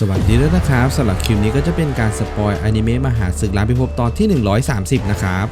สวัสดีด้วยนะครับสำหรับคลิปนี้ก็จะเป็นการสปอยอนิเมะมหาศึกล้านพิภพตอนที่ 130 นะครับ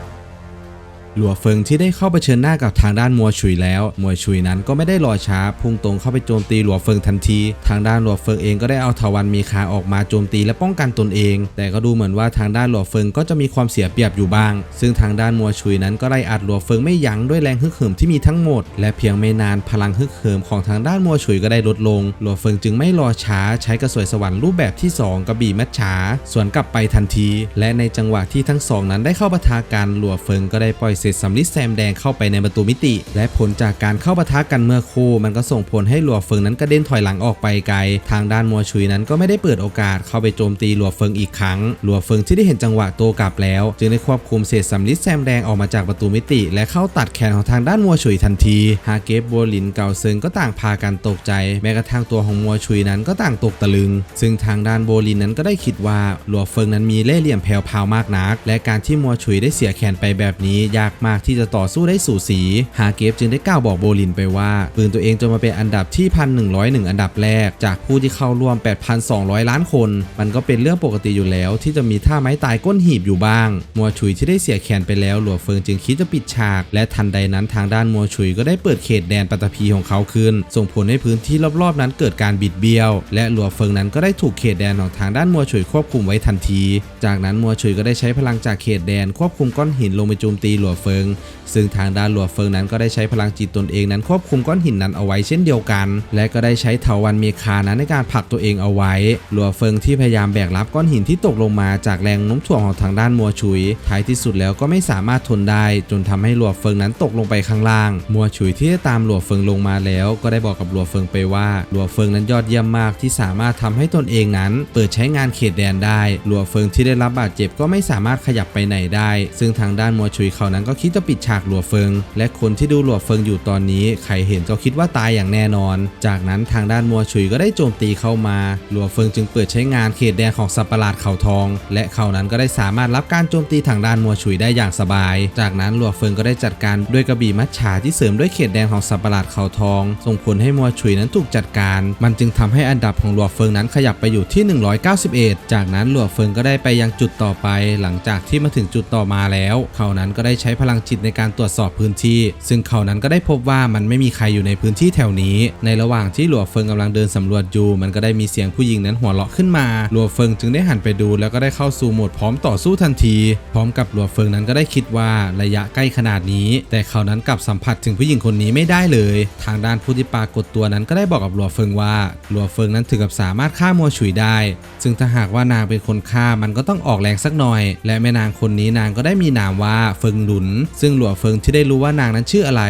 หลัวเฟิงที่ได้เข้าเผชิญหน้ากับทางด้านมัวฉุยแล้วมัวฉุยนั้นก็ไม่ได้รอช้า พุ่งตรงเข้าไปโจมตีหลัวเฟิงทันที ทางด้านหลัวเฟิงเองก็ได้เอาทวันมีคาออกมาโจมตีและป้องกันตนเอง แต่ก็ดูเหมือนว่าทางด้านหลัวเฟิงก็จะมีความเสียเปรียบอยู่บ้าง ซึ่งทางด้านมัวฉุยนั้นก็ไล่อัดหลัวเฟิงไม่ยั้งด้วยแรงฮึกเหิมที่มีทั้งหมด และเพียงไม่นานพลังฮึกเหิมของทางด้านมัวฉุยก็ได้ลดลง หลัวเฟิงจึงไม่รอช้าใช้กระสวยสวรรค์รูปแบบที่สองกระบี่มัดฉาสวนกลับไปทันที และในจังหวะที่ทั้งสองนั้นได้เข้าปะทะกันหลัวเฟิงก็ได้ปล่อยเศษสำลิดแซมแดงเข้าไปในประตูมิติ และผลจากการเข้าปะทะกันเมื่อคู่ มันก็ส่งผลให้หลัวเฟิงนั้นกระเด็นถอยหลังออกไปไกล ทางด้านมัวชุยนั้นก็ไม่ได้เปิดโอกาสเข้าไปโจมตีหลัวเฟิงอีกครั้ง หลัวเฟิงที่ได้เห็นจังหวะโตกลับแล้ว จึงได้ควบคุมเศษสำลิดแซมแดงออกมาจากประตูมิติ และเข้าตัดแขนของทางด้านมัวชุยทันทีฮาเกฟบัวหลินเก่าเซิงก็ต่างพากันตกใจ แม้กระทั่งตัวของมัวชุยนั้นก็ต่างตกตะลึง ซึ่งทางด้านโบลินนั้นก็ได้คิดว่าหลัวเฟิงนั้นมีเล่ห์เหลี่ยมแผ่วพาวมากนัก และการที่มัวชุยได้เสียแขนไปแบบนี้ยากมากที่จะต่อสู้ได้สู่สี ฮาเกฟจึงได้กล่าวบอกโบลินไปว่า ปืนตัวเองจนมาเป็นอันดับที่ 1,101 อันดับแรก จากผู้ที่เข้าร่วม 8,200 ล้านคน มันก็เป็นเรื่องปกติอยู่แล้ว ที่จะมีท่าไม้ตายก้นหีบอยู่บ้าง มัวชุยที่ได้เสียแขนไปแล้วหลัวเฟิงจึงคิดจะปิดฉาก และทันใดนั้นทางด้านมัวชุยก็ได้เปิดเขตแดนปัตตภีของเขาขึ้น ส่งผลให้พื้นที่รอบๆ นั้นเกิดการบิดเบี้ยว และหลัวเฟิงนั้นก็ได้ถูกเขตแดนของทางด้านมัวชุยควบคุมไว้ทันที จากนั้นมัวชุยก็ได้ใช้พลังจากเขตแดนควบคุมก้อนหินลงไปโจมตีหลัวเฟิง ซึ่งทางด้านหลัวเฟิงนั้นก็ได้ใช้พลังจิตตนเองนั้นควบคุมก้อนหินนั้นเอาไว้เช่นเดียวกัน และก็ได้ใช้เถาวันเมคานั้นในการผลักตัวเองเอาไว้หลัวเฟิงที่พยายามแบกรับก้อนหินที่ตกลงมาจากแรงโน้มถ่วงของทางด้านมัวชุย ท้ายที่สุดแล้วก็ไม่สามารถทนได้ จนทำให้หลัวเฟิงนั้นตกลงไปข้างล่าง มัวชุยที่ได้ตามหลัวเฟิงลงมาแล้ว ก็ได้บอกกับหลัวเฟิงไปว่าหลัวเฟิงนั้นยอดเยี่ยมมากที่สามารถทำให้ตนเองนั้น เปิดใช้งานเขตแดนได้หลัวเฟิงที่ได้รับบาดเจ็บก็ไม่สามารถขยับไปไหนได้ ซึ่งทางด้านมัวชุยเขานั้นก็็คิดจะปิดฉากหลัวเฟิง และคนที่ดูหลัวเฟิงอยู่ตอนนี้ใครเห็นก็คิดว่าตายอย่างแน่นอน จากนั้นทางด้านมัวชุยก็ได้โจมตีเข้ามา หลัวเฟิงจึงเปิดใช้งานเขตแดนของสัตว์ประหลาดเขาทอง และเขานั้นก็ได้สามารถรับการโจมตีทางด้านมัวชุยได้อย่างสบาย จากนั้นหลัวเฟิงก็ได้จัดการด้วยกระบี่มัดฉาที่เสริมด้วยเขตแดนของสัตว์ประหลาดเขาทอง ส่งผลให้มัวชุยนั้นถูกจัดการ มันจึงทำให้อันดับของหลัวเฟิงนั้นขยับไปอยู่ที่ 191 จากนั้นหลัวเฟิงก็ได้ไปยังจุดต่อไป หลังจากที่มาถึงจุดต่อมาแล้ว เขานั้นก็ได้ใช้พพลังจิตในการตรวจสอบพื้นที่ ซึ่งเขานั้นก็ได้พบว่ามันไม่มีใครอยู่ในพื้นที่แถวนี้ ในระหว่างที่หลัวเฟิงกำลังเดินสำรวจอยู่ มันก็ได้มีเสียงผู้หญิงนั้นหัวเราะขึ้นมาหลัวเฟิงจึงได้หันไปดู แล้วก็ได้เข้าสู่โหมดพร้อมต่อสู้ทันที พร้อมกับหลัวเฟิงนั้นก็ได้คิดว่าระยะใกล้ขนาดนี้ แต่เขานั้นกลับสัมผัสถึงผู้หญิงคนนี้ไม่ได้เลย ทางด้านผู้ที่ปรากฏตัวนั้นก็ได้บอกกับหลัวเฟิงว่าหลัวเฟิงนั้นถึงกับสามารถฆ่ามัวฉุยได้ ซึ่งถ้าหากว่านางเป็นคนฆ่ามันก็ต้องออกแรงสักหน่อย และแม่นางคนนี้นางก็ได้มีนามว่าเฟิงหลุนซึ่งหลัวเฟิงที่ได้รู้ว่านางนั้นชื่ออะไร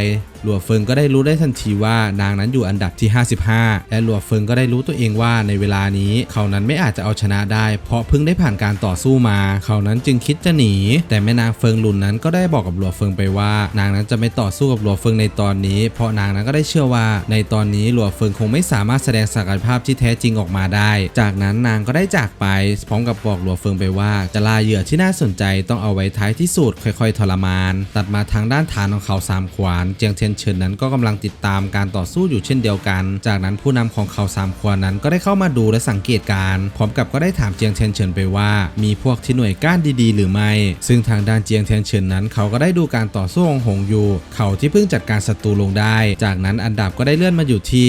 หลัวเฟิงก็ได้รู้ได้ทันทีว่านางนั้นอยู่อันดับที่ 55 และหลัวเฟิงก็ได้รู้ตัวเองว่าในเวลานี้เขานั้นไม่อาจจะเอาชนะได้ เพราะเพิ่งได้ผ่านการต่อสู้มา เขานั้นจึงคิดจะหนี แต่แม่นางเฟิงหลุนนั้นก็ได้บอกกับหลัวเฟิงไปว่า นางนั้นจะไม่ต่อสู้กับหลัวเฟิงในตอนนี้ เพราะนางนั้นก็ได้เชื่อว่า ในตอนนี้หลัวเฟิงคงไม่สามารถแสดงศักยภาพที่แท้จริงออกมาได้ จากนั้นนางก็ได้จากไปพร้อมกับบอกหลัวเฟิงไปว่าจะลาเหยื่อที่น่าสนใจต้องเอาไว้ท้ายที่สุดค่อย ๆ ทรมาน ตัดมาทางด้านฐานของเขาสามขวานเจียงเทียนเฉินนั้นก็กำลังติดตามการต่อสู้อยู่เช่นเดียวกัน จากนั้นผู้นำของเขาสามขวานนั้นก็ได้เข้ามาดูและสังเกตการณ์พร้อมกับก็ได้ถามเจียงเทียนเฉินไปว่า มีพวกที่หน่วยก้านดีๆ หรือไม่ ซึ่งทางด้านเจียงเทนเฉินนั้น เขาก็ได้ดูการต่อสู้ของหงอยู่ เขาที่เพิ่งจัดการศัตรูลงได้ จากนั้นอันดับก็ได้เลื่อนมาอยู่ที่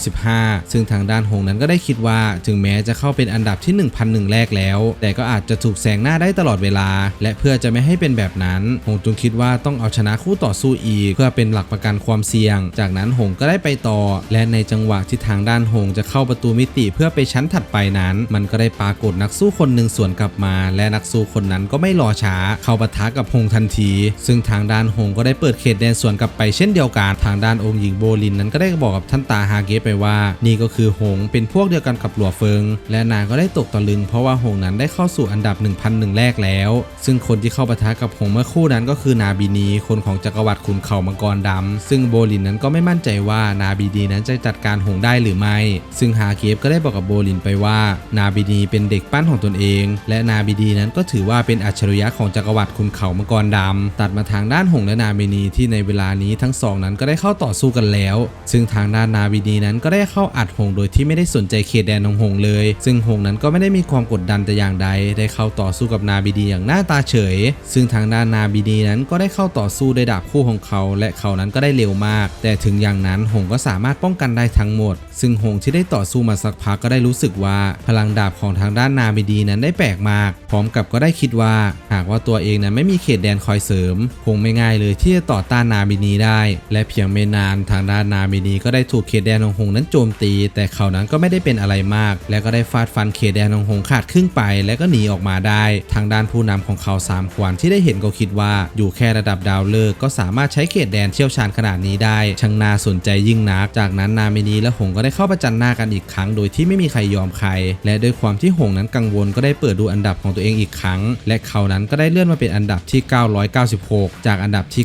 995 ซึ่งทางด้านหงนั้นก็ได้คิดว่า ถึงแม้จะเข้าเป็นอันดับที่ 1001 แรกแล้ว แต่ก็อาจจะถูกแซงหน้าได้ตลอดเวลา และเพื่อจะไม่ให้เป็นแบบนั้นหงจึงคิดว่าต้องเอาชนะคู่ต่อสู้อีก เพื่อเป็นหลักประกันความเสี่ยง จากนั้นหงก็ได้ไปต่อ และในจังหวะที่ทางด้านหงจะเข้าประตูมิติเพื่อไปชั้นถัดไปนั้น มันก็ได้ปรากฏนักสู้คนหนึ่งสวนกลับมา และนักสู้คนนั้นก็ไม่รอช้า เข้าปะทะกับหงทันที ซึ่งทางด้านหงก็ได้เปิดเขตแดนสวนกลับไปเช่นเดียวกันทางด้านองค์หญิงโบลินนั้นก็ได้บอกกับท่านตาฮาเกะไปว่า นี่ก็คือหงเป็นพวกเดียวกันกับหลัวเฟิง และนางก็ได้ตกตะลึง เพราะว่าหงนั้นได้เข้าสู่อันดับ 1001 แรกแล้ว ซึ่งคนที่เข้าปะทะกับหงเมื่อคู่นั้นก็คือนาบินีคนของจักรวรรดิขุนเขามังกรดดำซึ่งโบลินนั้นก็ไม่มั่นใจว่านาบีดีนั้นจะจัดการหงได้หรือไม่ ซึ่งฮาเกฟก็ได้บอกกับโบลินไปว่า นาบีดีเป็นเด็กปั้นของตนเอง และนาบีดีนั้นก็ถือว่าเป็นอัจฉริยะของจักรวรรดิคุณเขามังกรดำตัดมาทางด้านหงและนาบีนีที่ในเวลานี้ทั้งสองนั้นก็ได้เข้าต่อสู้กันแล้ว ซึ่งทางด้านนาบีดีนั้นก็ได้เข้าอัดหงโดยที่ไม่ได้สนใจเขตแดนของหงเลย ซึ่งหงนั้นก็ไม่ได้มีความกดดันแต่อย่างใด ได้เข้าต่อสู้กับนาบีดีอย่างหน้าตาเฉย ซึ่งทางด้านนาบีดีนั้นก็ได้เข้าต่อสู้ด้วยดาบคู่ของเขาและเขานั้นก็ได้เร็วมาก แต่ถึงอย่างนั้นหงก็สามารถป้องกันได้ทั้งหมด ซึ่งหงที่ได้ต่อสู้มาสักพักก็ได้รู้สึกว่า พลังดาบของทางด้านนาบีดีนั้นได้แปลกมาก พร้อมกับก็ได้คิดว่า หากว่าตัวเองนั้นไม่มีเขตแดนคอยเสริม คงไม่ง่ายเลยที่จะต่อต้านนาบินีได้ และเพียงไม่นานทางด้านนาบินีก็ได้ถูกเขตแดนของหงนั้นโจมตี แต่เขานั้นก็ไม่ได้เป็นอะไรมาก และก็ได้ฟาดฟันเขตแดนของหงขาดครึ่งไป และก็หนีออกมาได้ ทางด้านผู้นำของเขาสามขวานที่ได้เห็นก็คิดว่า อยู่แค่ระดับดาวเลิกก็สามารถใช้เขตแดนเชี่ยวชาญขนาดนี้ได้ช่างน่าสนใจยิ่งนัก จากนั้นนามินีและหงก็ได้เข้าประจันหน้ากันอีกครั้ง โดยที่ไม่มีใครยอมใคร และด้วยความที่หงนั้นกังวลก็ได้เปิดดูอันดับของตัวเองอีกครั้ง และเขานั้นก็ได้เลื่อนมาเป็นอันดับที่ 996 จากอันดับที่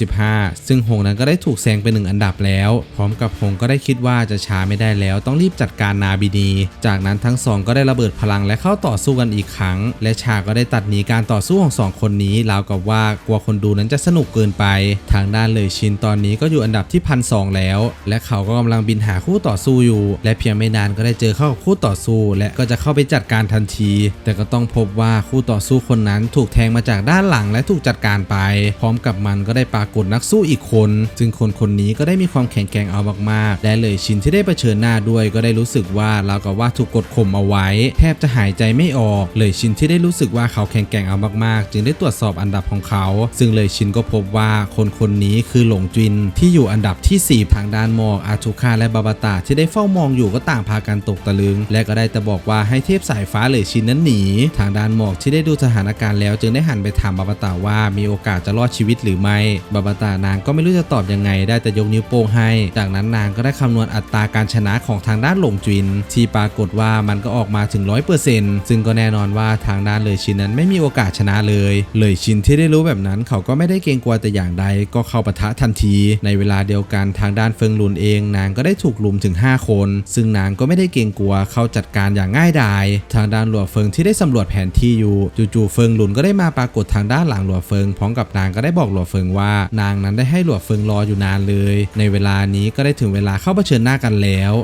995 ซึ่งหงนั้นก็ได้ถูกแซงไปหนึ่งอันดับแล้ว พร้อมกับหงก็ได้คิดว่าจะช้าไม่ได้แล้ว ต้องรีบจัดการนาบินีจากนั้นทั้งสองก็ได้ระเบิดพลังและเข้าต่อสู้กันอีกครั้ง และชาก็ได้ตัดหนีการต่อสู้ของสองคนนี้ราวกับว่ากลัวคนดูนั้นจะสนุกเกินไป ทางด้านเลยยชินตอนนี้ก็อยู่อันดับที่พันสองแล้ว และเขาก็กำลังบินหาคู่ต่อสู้อยู่ และเพียงไม่นานก็ได้เจอเข้ากับคู่ต่อสู้ และก็จะเข้าไปจัดการทันที แต่ก็ต้องพบว่าคู่ต่อสู้คนนั้นถูกแทงมาจากด้านหลังและถูกจัดการไป พร้อมกับมันก็ได้ปรากฏนักสู้อีกคน ซึ่งคนคนนี้ก็ได้มีความแข็งแกร่งเอามากๆ และเลยชินที่ได้เผชิญหน้าด้วยก็ได้รู้สึกว่าเรากับว่าถูกกดข่มเอาไว้ แทบจะหายใจไม่ออก เลยชินที่ได้รู้สึกว่าเขาแข็งแกร่งเอามากๆ จึงได้ตรวจสอบอันดับของเขา ซึ่งเลยชินก็พบว่าคนคนนี้คือหลงจิน ที่อยู่อันดับที่ 4 ทางด้านหมอกอาทุคาและบาบาตาที่ได้เฝ้ามองอยู่ก็ต่างพากันตกตะลึง และก็ได้แต่บอกว่าให้เทพสายฟ้าเลยชินนั้นหนี ทางด้านหมอกที่ได้ดูสถานการณ์แล้ว จึงได้หันไปถามบาบาตาว่ามีโอกาสจะรอดชีวิตหรือไม่บาบาตานางก็ไม่รู้จะตอบยังไง ได้แต่ยกนิ้วโป้งให้ จากนั้นนางก็ได้คำนวณอัตราการชนะของทางด้านหลงจิน ที่ปรากฏว่ามันก็ออกมาถึง 100%ซึ่งก็แน่นอนว่าทางด้านเลยชินนั้นไม่มีโอกาสชนะเลย เลยชินที่ได้รู้แบบนั้นเขาก็ไม่ได้เกรงกลัวแต่อย่างใดก็เข้าปะทะทันที ในเวลาเดียวกันทางด้านเฟิงหลุนเอง นางก็ได้ถูกลุมถึง 5 คน ซึ่งนางก็ไม่ได้เกรงกลัวเข้าจัดการอย่างง่ายดาย ทางด้านหลัวเฟิงที่ได้สำรวจแผนที่อยู่ จู่ๆเฟิงหลุนก็ได้มาปรากฏทางด้านหลังหลัวเฟิงพร้อมกับนางก็ได้บอกหลัวเฟิงว่า นางนั้นได้ให้หลัวเฟิงรออยู่นานเลย ในเวลานี้ก็ได้ถึงเวลาเข้าเผชิญหน้ากันแล้ว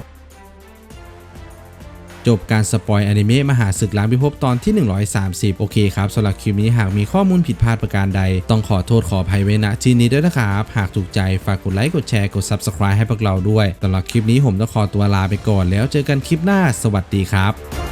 จบการสปอยอนิเมะมหาศึกล้างพิภพตอนที่ 130 โอเคครับสำหรับคลิปนี้หากมีข้อมูลผิดพลาดประการใด ต้องขอโทษขออภัยไว้ณที่นี้ด้วยนะครับ หากถูกใจฝากกดไลค์ กดแชร์ กด Subscribe ให้พวกเราด้วยสำหรับคลิปนี้ผมต้องขอตัวลาไปก่อนแล้วเจอกันคลิปหน้า สวัสดีครับ